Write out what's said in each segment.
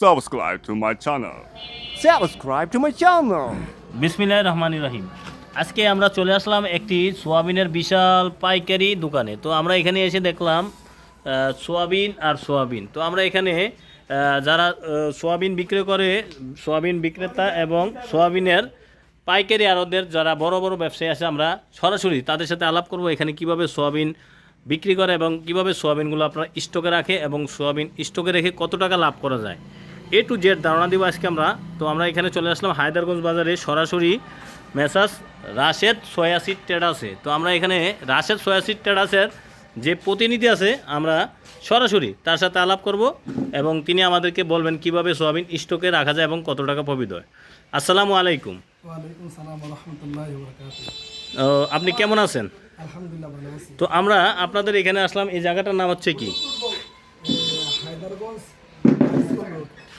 subscribe to my channel. Subscribe to my channel. বিসমিল্লাহ রহমান রহিম আজকে আমরা চলে আসলাম একটি সোয়াবিনের বিশাল পাইকারি দোকানে তো আমরা এখানে এসে দেখলাম সোয়াবিন আর সোয়াবিন তো আমরা এখানে যারা সোয়াবিন বিক্রি করে সোয়াবিন বিক্রেতা এবং সোয়াবিনের পাইকারি আড়তদের যারা বড় বড় ব্যবসায়ী আছে আমরা সরাসরি তাদের সাথে আলাপ করব এখানে কীভাবে সোয়াবিন বিক্রি করে এবং কীভাবে সোয়াবিনগুলো আপনারা স্টকে রাখে এবং সোয়াবিন স্টকে রেখে কত টাকা লাভ করা যায় এ টু জেড ধারণা দিব আজকে আমরা। তো আমরা এখানে চলে আসলাম হায়দারগঞ্জ বাজারে সরাসরি মেসাস রাশেদ সয়াসিড ট্রেডার্সে তো আমরা এখানে রাশেদ সয়াসিড ট্রেডার্সের যে প্রতিনিধি আছে আমরা সরাসরি তার সাথে আলাপ করব এবং তিনি আমাদেরকে বলবেন কীভাবে সোয়াবিন স্টকে রাখা যায় এবং কত টাকা প্রফিট হয়। আসসালামু আলাইকুম। আপনি কেমন আছেন? তো আমরা আপনাদের এখানে আসলাম এই জায়গাটার নাম হচ্ছে কি? হায়দারগঞ্জ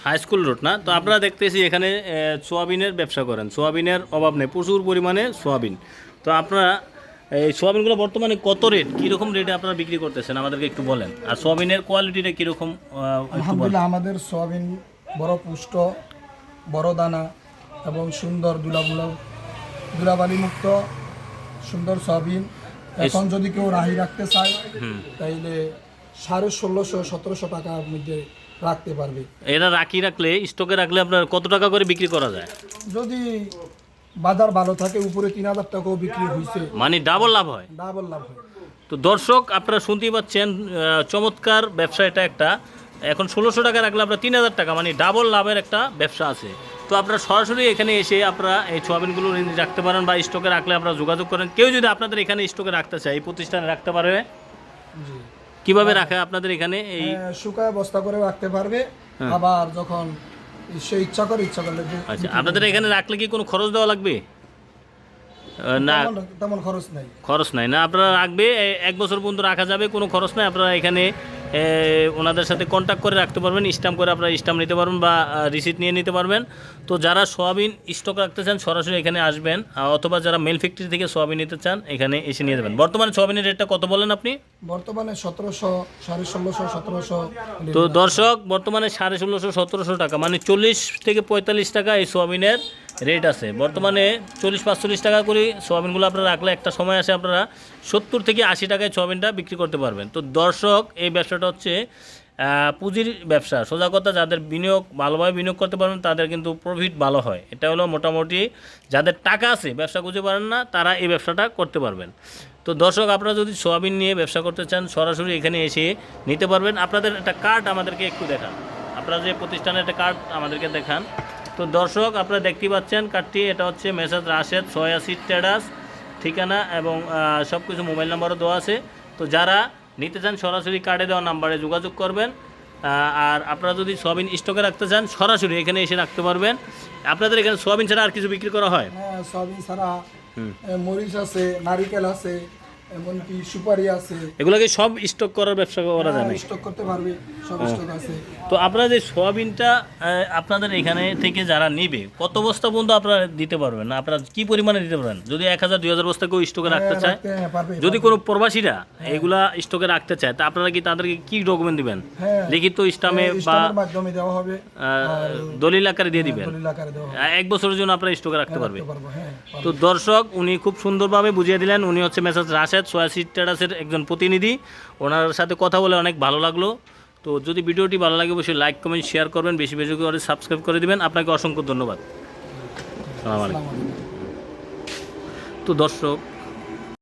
হাই স্কুল রোড না। তো আপনারা দেখতেছি এখানে সোয়াবিনের ব্যবসা করেন। সোয়াবিনের অভাব নেই। প্রচুর পরিমাণে সোয়াবিন। তো আপনারা এই সোয়াবিনগুলো বর্তমানে কত রেট কীরকম রেটে আপনারা বিক্রি করতেছেন? আমাদেরকে একটু বলেন। আর সোয়াবিনের কোয়ালিটিটা কীরকম আলহামদুলিল্লাহ আমাদের সোয়াবিন বড় পুষ্ট বড় দানা এবং সুন্দর দুলাগুলো দুলাবালি মুক্ত সুন্দর সোয়াবিন। এখন যদি কেউ রাহি রাখতে চায় তাইলে সাড়ে ষোলোশো সতেরোশো টাকার মধ্যে রাখতে পারবে। এরা রাখি রাখলে স্টকে রাখলে আপনার কত টাকা করে বিক্রি করা যায়? যদি বাজার ভালো থাকে উপরে তিন হাজার টাকাও বিক্রি হয়েছে মানে ডাবল লাভ হয়। ডাবল লাভ হয়। তো দর্শক আপনারা শুনতেই পাচ্ছেন চমৎকার ব্যবসা এটা একটা। এখন ষোলোশো টাকা রাখলে আপনার তিন হাজার টাকা মানে ডাবল লাভের একটা ব্যবসা আছে। তো আপনারা সরাসরি এখানে এসে আপনারা এই সোয়াবিনগুলো রাখতে পারেন বা স্টকে রাখলে আপনারা যোগাযোগ করেন। কেউ যদি আপনাদের এখানে স্টকে রাখতে চায় এই প্রতিষ্ঠানে রাখতে পারবে? জি। কীভাবে রাখে আপনাদের এখানে এই শুকায় বস্তা করে রাখতে পারবে। আবার যখন সে ইচ্ছা করে ইচ্ছা করলে আচ্ছা আপনাদের এখানে রাখলে কি কোনো খরচ দেওয়া লাগবে? না। তেমন- খরচ নাই। খরচ নাই। না আপনারা রাখবে এক বছর পর্যন্ত রাখা যাবে কোনো খরচ নাই। আপনারা এখানে ওনাদের সাথে কন্ট্যাক্ট করে রাখতে পারবেন স্ট্যাম্প করে আপনারা স্ট্যাম্প নিতে পারবেন বা রিসিট নিয়ে নিতে পারবেন। তো যারা সোয়াবিন স্টক রাখতে চান সরাসরি এখানে আসবেন অথবা যারা মেল ফ্যাক্টরি থেকে সোয়াবিন নিতে চান এখানে এসে নিয়ে যাবেন। বর্তমানে সোয়াবিনের রেটটা কত বলেন আপনি? বর্তমানে সতেরোশো সাড়ে ষোলোশো সতেরোশো তো দর্শক বর্তমানে সাড়ে ষোলোশো সতেরোশো টাকা মানে চল্লিশ থেকে পঁয়তাল্লিশ টাকা এই সোয়াবিনের। রেট আছে। বর্তমানে চল্লিশ, পাঁচচল্লিশ টাকা করে সোয়াবিনগুলো আপনারা রাখলে একটা সময় আসে আপনারা সত্তর থেকে আশি টাকায় সোয়াবিনটা বিক্রি করতে পারবেন। তো দর্শক, এই ব্যবসাটা হচ্ছে পুঁজির ব্যবসা। সোজা কথা, যাদের বিনিয়োগ, ভালোভাবে বিনিয়োগ করতে পারবেন, তাদের কিন্তু প্রফিট ভালো হয়। এটা হলো মোটামুটি, যাদের টাকা আছে, ব্যবসা খুঁজে পারেন না, তারা এই ব্যবসাটা করতে পারবেন। তো দর্শক, আপনারা যদি সোয়াবিন নিয়ে ব্যবসা করতে চান, সরাসরি এখানে এসে নিতে পারবেন। আপনাদের একটা কার্ড আমাদেরকে একটু দেখান। আপনারা যে প্রতিষ্ঠানের একটা কার্ড আমাদেরকে দেখান। তো দর্শক আপনারা দেখতে পাচ্ছেন কার্ডটি এটা হচ্ছে মেসাজ রাশেদ ছয়াশি ট্রেডার্স ঠিকানা এবং সব কিছু মোবাইল নাম্বারও দেওয়া আছে। তো যারা নিতে চান সরাসরি কার্ডে দেওয়া নাম্বারে যোগাযোগ করবেন। আর আপনারা যদি সোয়াবিন স্টকে রাখতে চান সরাসরি এখানে এসে রাখতে পারবেন। আপনাদের এখানে সোয়াবিন ছাড়া আর কিছু বিক্রি করা হয়? হ্যাঁ সয়াবিন ছাড়া মরিচ আছে নারিকেল আছে এমনকি সুপারি আছে। এগুলোকে সব স্টক করার ব্যবসা করা যায় স্টক করতে পারবে সব স্টক আছে। তো আপনারা যে সোয়াবিনটা আপনাদের এখানে থেকে যারা নেবে কত বস্তা পর্যন্ত আপনারা দিতে পারবেন? না আপনারা কি পরিমাণে দিতে পারবেন যদি এক হাজার দুই হাজার বস্তা কেউ স্টকে রাখতে চায় হ্যাঁ, পারবে যদি কোনো প্রবাসীরা এগুলা স্টকে রাখতে চায় তা আপনারা কি তাদেরকে কি ডকুমেন্ট দিবেন? হ্যাঁ। লিখিত ইস্টামে বা মাধ্যমে দেওয়া হবে। দলিল আকারে দিয়ে দিবেন। এক বছরের জন্য আপনারা স্টকে রাখতে পারবে। হ্যাঁ তো দর্শক উনি খুব সুন্দরভাবে বুঝিয়ে দিলেন উনি হচ্ছে মেসাজ রাশেদ সোয়াসি ট্রেডার্সের একজন প্রতিনিধি। ওনার সাথে কথা বলে অনেক ভালো লাগল। তো যদি ভিডিওটি ভালো লাগে অবশ্যই লাইক কমেন্ট শেয়ার করবেন। বেশি বেশি করে সাবস্ক্রাইব করে দেবেন। আপনাকে অসংখ্য ধন্যবাদ। সালাম আলাইকুম। তো দর্শক